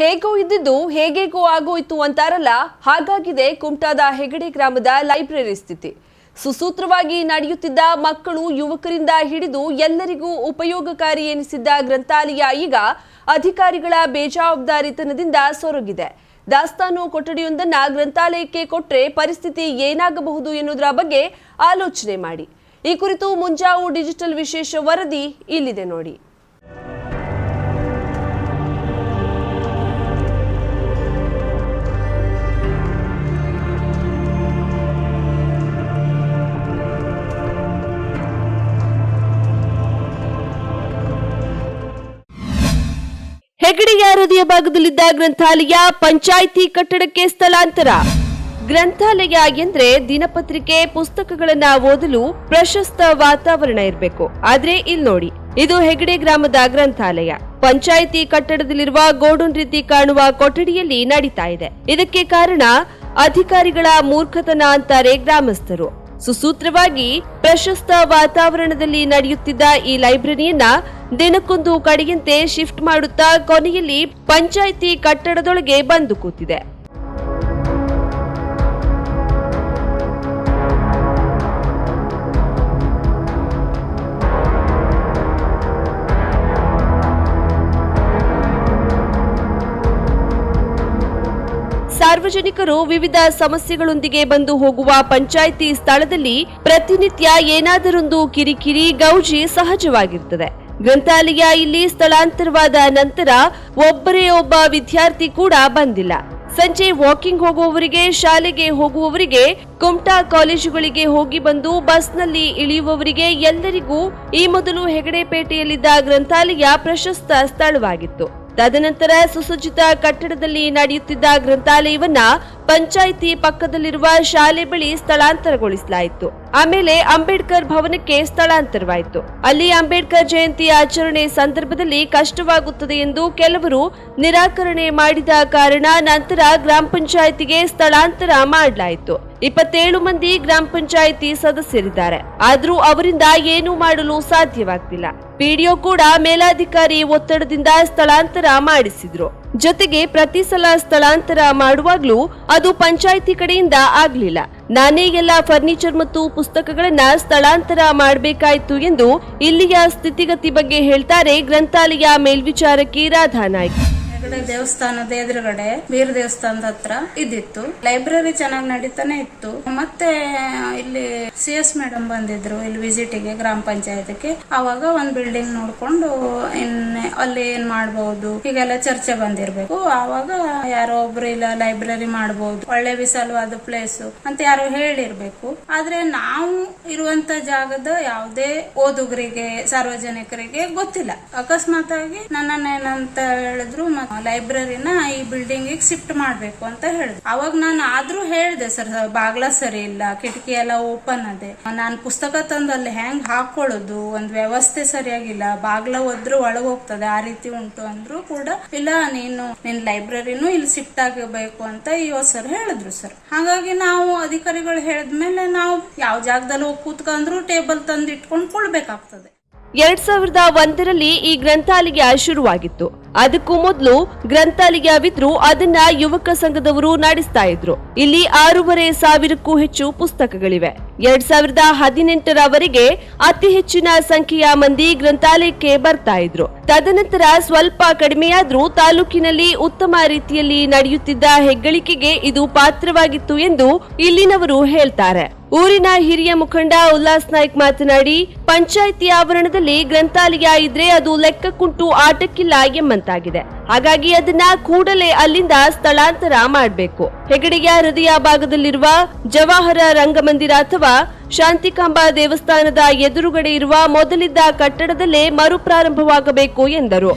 ಹೇಗೋ ಇದ್ದಿದ್ದು ಹೇಗೇಗೋ ಆಗೋಯ್ತು ಅಂತಾರಲ್ಲ, ಹಾಗಾಗಿದೆ ಕುಮಟಾದ ಹೆಗಡೆ ಗ್ರಾಮದ ಲೈಬ್ರರಿ ಸ್ಥಿತಿ. ಸುಸೂತ್ರವಾಗಿ ನಡೆಯುತ್ತಿದ್ದ ಮಕ್ಕಳು ಯುವಕರಿಂದ ಹಿಡಿದು ಎಲ್ಲರಿಗೂ ಉಪಯೋಗಕಾರಿ ಎನಿಸಿದ್ದ ಗ್ರಂಥಾಲಯ ಈಗ ಅಧಿಕಾರಿಗಳ ಬೇಜವಾಬ್ದಾರಿತನದಿಂದ ಸೊರಗಿದೆ. ದಾಸ್ತಾನು ಕೊಠಡಿಯೊಂದನ್ನ ಗ್ರಂಥಾಲಯಕ್ಕೆ ಕೊಟ್ಟರೆ ಪರಿಸ್ಥಿತಿ ಏನಾಗಬಹುದು ಎನ್ನುವುದರ ಬಗ್ಗೆ ಆಲೋಚನೆ ಮಾಡಿ. ಈ ಕುರಿತು ಮುಂಜಾವು ಡಿಜಿಟಲ್ ವಿಶೇಷ ವರದಿ ಇಲ್ಲಿದೆ ನೋಡಿ. ಹೃದಯ ಭಾಗದಲ್ಲಿದ್ದ ಗ್ರಂಥಾಲಯ ಪಂಚಾಯಿತಿ ಕಟ್ಟಡಕ್ಕೆ ಸ್ಥಳಾಂತರ. ಗ್ರಂಥಾಲಯ ಎಂದ್ರೆ ದಿನಪತ್ರಿಕೆ, ಪುಸ್ತಕಗಳನ್ನ ಓದಲು ಪ್ರಶಸ್ತ ವಾತಾವರಣ ಇರಬೇಕು. ಆದ್ರೆ ಇಲ್ಲಿ ನೋಡಿ, ಇದು ಹೆಗಡೆ ಗ್ರಾಮದ ಗ್ರಂಥಾಲಯ. ಪಂಚಾಯಿತಿ ಕಟ್ಟಡದಲ್ಲಿರುವ ಗೋಡನ್ ರೀತಿ ಕಾಣುವ ಕೊಠಡಿಯಲ್ಲಿ ನಡೀತಾ ಇದೆ. ಇದಕ್ಕೆ ಕಾರಣ ಅಧಿಕಾರಿಗಳ ಮೂರ್ಖತನ ಅಂತಾರೆ ಗ್ರಾಮಸ್ಥರು. ಸುಸೂತ್ರವಾಗಿ ಪ್ರಶಸ್ತ ವಾತಾವರಣದಲ್ಲಿ ನಡೆಯುತ್ತಿದ್ದ ಈ ಲೈಬ್ರರಿಯನ್ನ ದಿನಕ್ಕೊಂದು ಕಡೆಯಂತೆ ಶಿಫ್ಟ್ ಮಾಡುತ್ತಾ ಕೊನೆಯಲ್ಲಿ ಪಂಚಾಯಿತಿ ಕಟ್ಟಡದೊಳಗೆ ಬಂದು ಕೂತಿದೆ. ಸಾರ್ವಜನಿಕರು ವಿವಿಧ ಸಮಸ್ಯೆಗಳೊಂದಿಗೆ ಬಂದು ಹೋಗುವ ಪಂಚಾಯಿತಿ ಸ್ಥಳದಲ್ಲಿ ಪ್ರತಿನಿತ್ಯ ಏನಾದರೊಂದು ಕಿರಿಕಿರಿ ಗೌಜಿ ಸಹಜವಾಗಿರುತ್ತದೆ ಗ್ರಂಥಾಲಯ ಇಲ್ಲಿ ಸ್ಥಳಾಂತರವಾದ ನಂತರ ಒಬ್ಬರೇ ಒಬ್ಬ ವಿದ್ಯಾರ್ಥಿ ಕೂಡ ಬಂದಿಲ್ಲ. ಸಂಜೆ ವಾಕಿಂಗ್ ಹೋಗುವವರಿಗೆ, ಶಾಲೆಗೆ ಹೋಗುವವರಿಗೆ, ಕುಮಟಾ ಕಾಲೇಜುಗಳಿಗೆ ಹೋಗಿ ಬಂದು ಬಸ್ನಲ್ಲಿ ಇಳಿಯುವವರಿಗೆ ಎಲ್ಲರಿಗೂ ಈ ಮೊದಲು ಹೆಗಡೆಪೇಟೆಯಲ್ಲಿದ್ದ ಗ್ರಂಥಾಲಯ ಪ್ರಶಸ್ತ ಸ್ಥಳವಾಗಿತ್ತು. ತದನಂತರ ಸುಸಜ್ಜಿತ ಕಟ್ಟಡದಲ್ಲಿ ನಡೆಯುತ್ತಿದ್ದ ಗ್ರಂಥಾಲಯವನ್ನ ಪಂಚಾಯಿತಿ ಪಕ್ಕದಲ್ಲಿರುವ ಶಾಲೆ ಬಳಿ ಸ್ಥಳಾಂತರಗೊಳಿಸಲಾಯಿತು. ಆಮೇಲೆ ಅಂಬೇಡ್ಕರ್ ಭವನಕ್ಕೆ ಸ್ಥಳಾಂತರವಾಯಿತು. ಅಲ್ಲಿ ಅಂಬೇಡ್ಕರ್ ಜಯಂತಿ ಆಚರಣೆ ಸಂದರ್ಭದಲ್ಲಿ ಕಷ್ಟವಾಗುತ್ತದೆ ಎಂದು ಕೆಲವರು ನಿರಾಕರಣೆ ಮಾಡಿದ ಕಾರಣ ನಂತರ ಗ್ರಾಮ ಪಂಚಾಯಿತಿಗೆ ಸ್ಥಳಾಂತರ ಮಾಡಲಾಯಿತು. ಇಪ್ಪತ್ತೇಳು ಮಂದಿ ಗ್ರಾಮ ಪಂಚಾಯಿತಿ ಸದಸ್ಯರಿದ್ದಾರೆ. ಆದರೂ ಅವರಿಂದ ಏನೂ ಮಾಡಲು ಸಾಧ್ಯವಾಗ್ತಿಲ್ಲ. ಪಿಡಿಒ ಕೂಡ ಮೇಲಾಧಿಕಾರಿ ಒತ್ತಡದಿಂದ ಸ್ಥಳಾಂತರ ಮಾಡಿಸಿದ್ರು. ಜೊತೆಗೆ ಪ್ರತಿ ಸಲ ಸ್ಥಳಾಂತರ ಮಾಡುವಾಗ್ಲೂ ಅದು ಪಂಚಾಯಿತಿ ಕಡೆಯಿಂದ ಆಗ್ಲಿಲ್ಲ. ನಾನೇ ಎಲ್ಲ ಫರ್ನಿಚರ್ ಮತ್ತು ಪುಸ್ತಕಗಳನ್ನ ಸ್ಥಳಾಂತರ ಮಾಡಬೇಕಾಯಿತು ಎಂದು ಇಲ್ಲಿಯ ಸ್ಥಿತಿಗತಿ ಬಗ್ಗೆ ಹೇಳ್ತಾರೆ ಗ್ರಂಥಾಲಯ ಮೇಲ್ವಿಚಾರಕಿ ರಾಧಾ ನಾಯ್ಕ್ ಹೆಗಡೆ ದೇವಸ್ಥಾನದ ಎದುರುಗಡೆ ಬೀರ್ ದೇವಸ್ಥಾನದ ಹತ್ರ ಇದ್ದಿತ್ತು ಲೈಬ್ರರಿ ಚೆನ್ನಾಗಿ ನಡೀತಾನೆ ಇತ್ತು. ಮತ್ತೆ, ಇಲ್ಲಿ ಸಿ ಎಸ್ ಮೇಡಮ್ ಬಂದಿದ್ರು, ಇಲ್ಲಿ ವಿಸಿಟಿಗೆ ಗ್ರಾಮ ಪಂಚಾಯತ್ಗೆ. ಅವಾಗ ಒಂದ್ ಬಿಲ್ಡಿಂಗ್ ನೋಡ್ಕೊಂಡು ಅಲ್ಲಿ ಏನ್ ಮಾಡ್ಬಹುದು ಹೀಗೆಲ್ಲ ಚರ್ಚೆ ಬಂದಿರ್ಬೇಕು. ಆವಾಗ ಯಾರೋ ಒಬ್ರು ಇಲ್ಲ ಲೈಬ್ರರಿ ಮಾಡಬಹುದು ಒಳ್ಳೆ ವಿಶಾಲವಾದ ಪ್ಲೇಸ್ ಅಂತ ಯಾರು ಹೇಳಿರ್ಬೇಕು. ಆದ್ರೆ ನಾವು ಇರುವಂತ ಜಾಗದ ಯಾವುದೇ ಓದುಗರಿಗೆ, ಸಾರ್ವಜನಿಕರಿಗೆ ಗೊತ್ತಿಲ್ಲ. ಅಕಸ್ಮಾತ್ ಆಗಿ ನನ್ನನ್ನ ಏನಂತ ಹೇಳಿದ್ರು ಲೈಬ್ರರಿನ ಈ ಬಿಲ್ಡಿಂಗ್ ಶಿಫ್ಟ್ ಮಾಡ್ಬೇಕು ಅಂತ ಹೇಳಿದೆ. ಅವಾಗ ನಾನು ಆದ್ರೂ ಹೇಳ್ದೆ, ಸರ್, ಬಾಗ್ಲ ಸರಿ ಇಲ್ಲ, ಕಿಟಕಿ ಎಲ್ಲ ಓಪನ್ ಅದೆ. ನಾನು ಪುಸ್ತಕ ತಂದು ಅಲ್ಲಿ ಹೆಂಗ್ ಹಾಕೊಳ್ಳೋದು? ಒಂದ್ ವ್ಯವಸ್ಥೆ ಸರಿಯಾಗಿಲ್ಲ. ಬಾಗ್ಲ ಒದ್ರು ಒಳಗ್ ಹೋಗ್ತದೆ ಆ ರೀತಿ ಉಂಟು ಅಂದ್ರು ಕೂಡ, ಇಲ್ಲ, ನೀನು, ನಿನ್ ಲೈಬ್ರರಿನೂ ಇಲ್ಲಿ ಶಿಫ್ಟ್ ಆಗಬೇಕು ಅಂತ ಇವ ಸರ್ ಹೇಳಿದ್ರು, ಸರ್. ಹಾಗಾಗಿ ನಾವು ಅಧಿಕಾರಿಗಳು ಹೇಳಿದ್ಮೇಲೆ ನಾವು ಯಾವ ಜಾಗದಲ್ಲಿ ಹೋಗಿ ಕೂತ್ಕೊಂಡ್ರು ಟೇಬಲ್ ತಂದು ಇಟ್ಕೊಂಡು ಕೊಡ್ಬೇಕಾಗ್ತದೆ ಎರಡ್ ಸಾವಿರದ ಒಂದರಲ್ಲಿ ಈ ಗ್ರಂಥಾಲಯ ಶುರುವಾಗಿತ್ತು. ಅದಕ್ಕೂ ಮೊದಲು ಗ್ರಂಥಾಲಯವಿದ್ರು ಅದನ್ನ ಯುವಕ ಸಂಘದವರು ನಡೆಸ್ತಾ ಇದ್ರು. ಇಲ್ಲಿ ಆರೂವರೆ ಸಾವಿರಕ್ಕೂ ಹೆಚ್ಚು ಪುಸ್ತಕಗಳಿವೆ. ಎರಡ್ ಸಾವಿರದ ಹದಿನೆಂಟರವರೆಗೆ ಅತಿ ಹೆಚ್ಚಿನ ಸಂಖ್ಯೆಯ ಮಂದಿ ಗ್ರಂಥಾಲಯಕ್ಕೆ ಬರ್ತಾ ಇದ್ರು. ತದನಂತರ ಸ್ವಲ್ಪ ಕಡಿಮೆಯಾದ್ರೂ ತಾಲೂಕಿನಲ್ಲಿ ಉತ್ತಮ ರೀತಿಯಲ್ಲಿ ನಡೆಯುತ್ತಿದ್ದ ಹೆಗ್ಗಳಿಕೆಗೆ ಇದು ಪಾತ್ರವಾಗಿತ್ತು ಎಂದು ಇಲ್ಲಿನವರು ಹೇಳ್ತಾರೆ. ಊರಿನ ಹಿರಿಯ ಮುಖಂಡ ಉಲ್ಲಾಸ್ ನಾಯ್ಕ್ ಮಾತನಾಡಿ, ಪಂಚಾಯಿತಿ ಆವರಣದಲ್ಲಿ ಗ್ರಂಥಾಲಯ ಇದ್ರೆ ಅದು ಲೆಕ್ಕಕ್ಕುಂಟು ಆಟಕ್ಕಿಲ್ಲ ಎಂಬಂತಾಗಿದೆ. ಹಾಗಾಗಿ ಅದನ್ನ ಕೂಡಲೇ ಅಲ್ಲಿಂದ ಸ್ಥಳಾಂತರ ಮಾಡಬೇಕು. ಹೆಗಡೆಯ ಹೃದಯ ಭಾಗದಲ್ಲಿರುವ ಜವಾಹರ ರಂಗಮಂದಿರ ಅಥವಾ ಶಾಂತಿಕಾಂಬ ದೇವಸ್ಥಾನದ ಎದುರುಗಡೆ ಇರುವ ಮೊದಲಿದ್ದ ಕಟ್ಟಡದಲ್ಲೇ ಮರುಪ್ರಾರಂಭವಾಗಬೇಕು ಎಂದರು.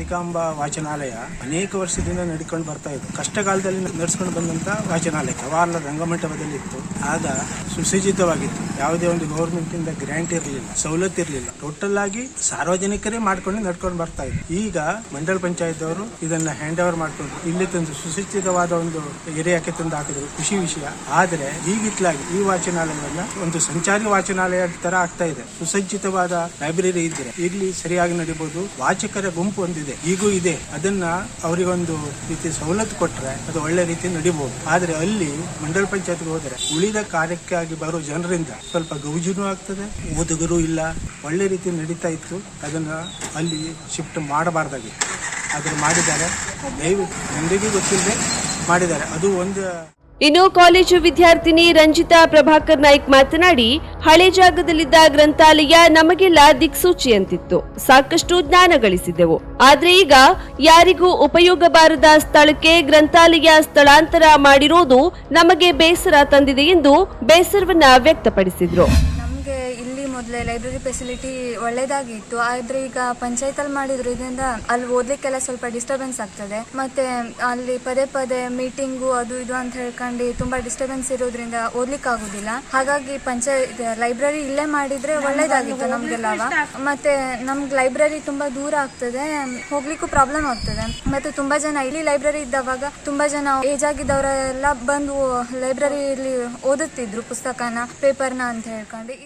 ಶಾಂತಿಕಾಂಬ ವಾಚನಾಲಯ ಅನೇಕ ವರ್ಷದಿಂದ ನಡ್ಕೊಂಡು ಬರ್ತಾ ಇತ್ತು ಕಷ್ಟಕಾಲದಲ್ಲಿ ನಡೆಸ್ಕೊಂಡು ಬಂದಂತ ವಾಚನಾಲಯ, ಜವಾಹರ್ಲಾಲ್ ರಂಗಮಂಟಪದಲ್ಲಿ ಇತ್ತು. ಆಗ ಸುಸಜ್ಜಿತವಾಗಿತ್ತು. ಯಾವುದೇ ಒಂದು ಗೌರ್ಮೆಂಟ್ ಇಂದ ಗ್ರಾಂಟ್ ಇರಲಿಲ್ಲ, ಸವಲತ್ತು ಇರಲಿಲ್ಲ. ಟೋಟಲ್ ಆಗಿ ಸಾರ್ವಜನಿಕರೇ ಮಾಡ್ಕೊಂಡು ನಡ್ಕೊಂಡು ಬರ್ತಾ ಇದ್ರು ಈಗ ಮಂಡಲ ಪಂಚಾಯತ್ ಅವರು ಇದನ್ನ ಹ್ಯಾಂಡ್ ಓವರ್ ಮಾಡ್ಕೊಂಡು ಇಲ್ಲಿ ತಂದು ಸುಸಜ್ಜಿತವಾದ ಒಂದು ಏರಿಯಾಕ್ಕೆ ತಂದು ಹಾಕಿದ್ರು. ಖುಷಿ ವಿಷಯ. ಆದ್ರೆ ಈಗಿತ್ಲಾಗಿ ಈ ವಾಚನಾಲಯವನ್ನ ಒಂದು ಸಂಚಾರಿ ವಾಚನಾಲಯ ತರ ಆಗ್ತಾ ಇದೆ. ಸುಸಜ್ಜಿತವಾದ ಲೈಬ್ರರಿ ಇದ್ರೆ ಇಲ್ಲಿ ಸರಿಯಾಗಿ ನಡೀಬಹುದು ವಾಚಕರ ಗುಂಪು ಒಂದಿದೆ. ಇದೆ, ಈಗೂ ಇದೆ. ಅದನ್ನ ಅವರಿಗೊಂದು ರೀತಿ ಸವಲತ್ತು ಕೊಟ್ರೆ ಅದು ಒಳ್ಳೆ ರೀತಿ ನಡಿಬಹುದು ಆದ್ರೆ ಅಲ್ಲಿ ಮಂಡಲ ಪಂಚಾಯತ್ಗೆ ಹೋದರೆ ಉಳಿದ ಕಾರ್ಯಕ್ಕಾಗಿ ಬರೋ ಜನರಿಂದ ಸ್ವಲ್ಪ ಗೌಜುನೂ ಆಗ್ತದೆ, ಓದುಗರು ಇಲ್ಲ. ಒಳ್ಳೆ ರೀತಿ ನಡೀತಾ ಇತ್ತು. ಅದನ್ನ ಅಲ್ಲಿ ಶಿಫ್ಟ್ ಮಾಡಬಾರ್ದಾಗಿತ್ತು. ಆದ್ರೆ ಮಾಡಿದ್ದಾರೆ. ದಯವಿಟ್ಟು ಜನರಿಗೂ ಗೊತ್ತಿಲ್ಲದೆ ಮಾಡಿದ್ದಾರೆ. ಅದು ಒಂದು ಇನ್ನು ಕಾಲೇಜು ವಿದ್ಯಾರ್ಥಿನಿ ರಂಜಿತಾ ಪ್ರಭಾಕರ್ ನಾಯ್ಕ್ ಮಾತನಾಡಿ, ಹಳೆ ಜಾಗದಲ್ಲಿದ್ದ ಗ್ರಂಥಾಲಯ ನಮಗೆಲ್ಲ ದಿಕ್ಸೂಚಿಯಂತಿತ್ತು. ಸಾಕಷ್ಟು ಜ್ಞಾನ ಗಳಿಸಿದೆವು. ಆದ್ರೆ ಈಗ ಯಾರಿಗೂ ಉಪಯೋಗ ಬಾರದ ಸ್ಥಳಕ್ಕೆ ಗ್ರಂಥಾಲಯ ಸ್ಥಳಾಂತರ ಮಾಡಿರೋದು ನಮಗೆ ಬೇಸರ ತಂದಿದೆ ಎಂದು ಬೇಸರವನ್ನ ವ್ಯಕ್ತಪಡಿಸಿದ್ರು. ಮೊದಲೇ ಲೈಬ್ರರಿ ಫೆಸಿಲಿಟಿ ಒಳ್ಳೇದಾಗಿತ್ತು ಆದ್ರೆ ಈಗ ಪಂಚಾಯತಲ್ಲಿ ಮಾಡಿದ್ರು ಇದರಿಂದ ಅಲ್ಲಿ ಓದ್ಲಿಕ್ಕೆಲ್ಲ ಸ್ವಲ್ಪ ಡಿಸ್ಟರ್ಬೆನ್ಸ್ ಆಗ್ತದೆ. ಮತ್ತೆ ಅಲ್ಲಿ ಪದೇ ಪದೇ ಮೀಟಿಂಗು ಅದು ಇದು ಅಂತ ಹೇಳ್ಕೊಂಡು ತುಂಬಾ ಡಿಸ್ಟರ್ಬೆನ್ಸ್ ಇರೋದ್ರಿಂದ ಓದ್ಲಿಕ್ಕೆ ಆಗುದಿಲ್ಲ ಹಾಗಾಗಿ ಪಂಚಾಯತ್ ಲೈಬ್ರರಿ ಇಲ್ಲೇ ಮಾಡಿದ್ರೆ ಒಳ್ಳೇದಾಗಿತ್ತು ನಮ್ಗೆಲ್ಲವ ಮತ್ತೆ ನಮ್ಗೆ ಲೈಬ್ರರಿ ತುಂಬಾ ದೂರ ಆಗ್ತದೆ. ಹೋಗ್ಲಿಕ್ಕೂ ಪ್ರಾಬ್ಲಮ್ ಆಗ್ತದೆ. ಮತ್ತೆ ತುಂಬಾ ಜನ ಇಲ್ಲಿ ಲೈಬ್ರರಿ ಇದ್ದಾಗ ತುಂಬಾ ಜನ ಏಜ್ ಆಗಿದ್ದವರೆಲ್ಲ ಬಂದು ಲೈಬ್ರರಿಯಲ್ಲಿ ಓದುತ್ತಿದ್ರು ಪುಸ್ತಕನ ಪೇಪರ್ನ ಅಂತ ಹೇಳ್ಕೊಂಡು.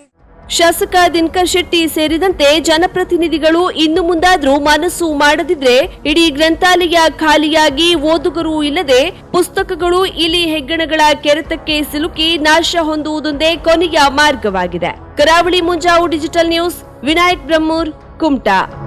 ಶಾಸಕ ದಿನಕರ್ ಶೆಟ್ಟಿ ಸೇರಿದಂತೆ ಜನಪ್ರತಿನಿಧಿಗಳು ಇನ್ನು ಮುಂದಾದರೂ ಮನಸ್ಸು ಮಾಡದಿದ್ರೆ ಇಡೀ ಗ್ರಂಥಾಲಯ ಖಾಲಿಯಾಗಿ ಓದುಗರು ಇಲ್ಲದೆ ಪುಸ್ತಕಗಳು ಇಲಿ ಹೆಗ್ಗಣಗಳ ಕೆರೆತಕ್ಕೆ ಸಿಲುಕಿ ನಾಶ ಹೊಂದುವುದೊಂದೇ ಕೊನೆಯ ಮಾರ್ಗವಾಗಿದೆ. Karavali Munjavu digital news, Vinayak Brahmur, Kumta.